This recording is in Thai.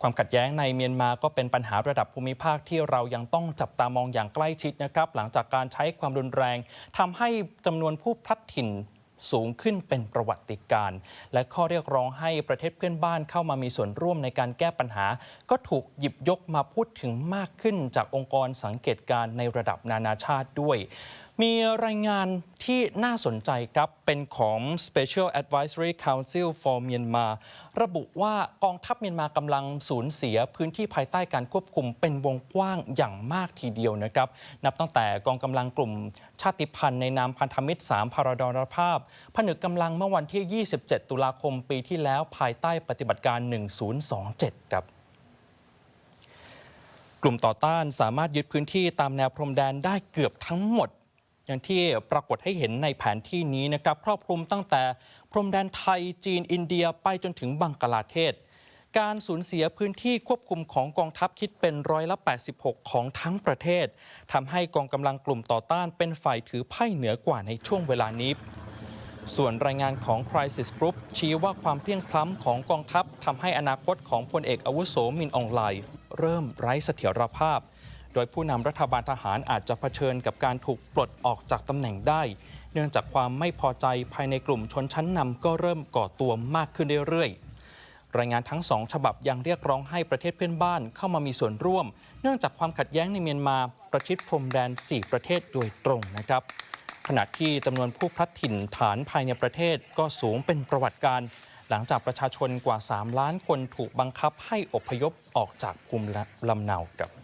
ความขัดแย้งในเมียนมาก็เป็นปัญหาระดับภูมิภาคที่เรายังต้องจับตามองอย่างใกล้ชิดนะครับ หลังจากการใช้ความรุนแรงทำให้จำนวนผู้พลัดถิ่นสูงขึ้นเป็นประวัติการณ์และข้อเรียกร้องให้ประเทศเพื่อนบ้านเข้ามามีส่วนร่วมในการแก้ปัญหา ก็ถูกหยิบยกมาพูดถึงมากขึ้นจากองค์กรสังเกตการณ์ในระดับนานาชาติด้วย มีรายงานที่น่าสนใจครับ เป็นของ Special Advisory Council for Myanmar ระบุว่ากองทัพเมียนมากำลังสูญเสียพื้นที่ภายใต้การควบคุมเป็นวงกว้างอย่างมากทีเดียวนะครับ นับตั้งแต่กองกำลังกลุ่มชาติพันธุ์ในนามพันธมิตร 3 พาราดรภาพ ผนึกกำลังเมื่อวันที่ 27 ตุลาคมปีที่แล้วภายใต้ปฏิบัติการ 1027 ครับกลุ่มต่อต้านสามารถยึดพื้นที่ตามแนวพรมแดนได้เกือบทั้งหมด อย่างที่ปรากฏให้เห็นในแผนที่นี้นะครับครอบคลุมตั้งแต่พรมแดนไทยจีนอินเดียไปจนถึงบังกลาเทศ การสูญเสียพื้นที่ควบคุมของกองทัพคิดเป็นร้อยละ 86 ของทั้งประเทศทำให้กองกำลังกลุ่มต่อต้านเป็นฝ่ายถือไพ่เหนือกว่าในช่วงเวลานี้ส่วนรายงานของ Crisis Group ชี้ว่าความเพลียงพล้ำของกองทัพทำให้อนาคตของพลเอกอาวุโสมินอองไลเริ่มไร้เสถียรภาพ โดยผู้นำรัฐบาลทหารอาจจะเผชิญกับการถูกปลดออกจากตำแหน่งได้ เนื่องจากความไม่พอใจภายในกลุ่มชนชั้นนำก็เริ่มก่อตัวมากขึ้นเรื่อยๆรายงานทั้งสองฉบับยังเรียกร้องให้ประเทศเพื่อนบ้านเข้ามามีส่วนร่วม เนื่องจากความขัดแย้งในเมียนมาประชิดพรมแดน 4 ประเทศโดยตรงนะครับ ขณะที่จำนวนผู้พลัดถิ่นฐานภายในประเทศก็สูงเป็นประวัติการ หลังจากประชาชนกว่า 3 ล้านคนถูกบังคับให้อพยพออกจากภูมิลำเนาครับ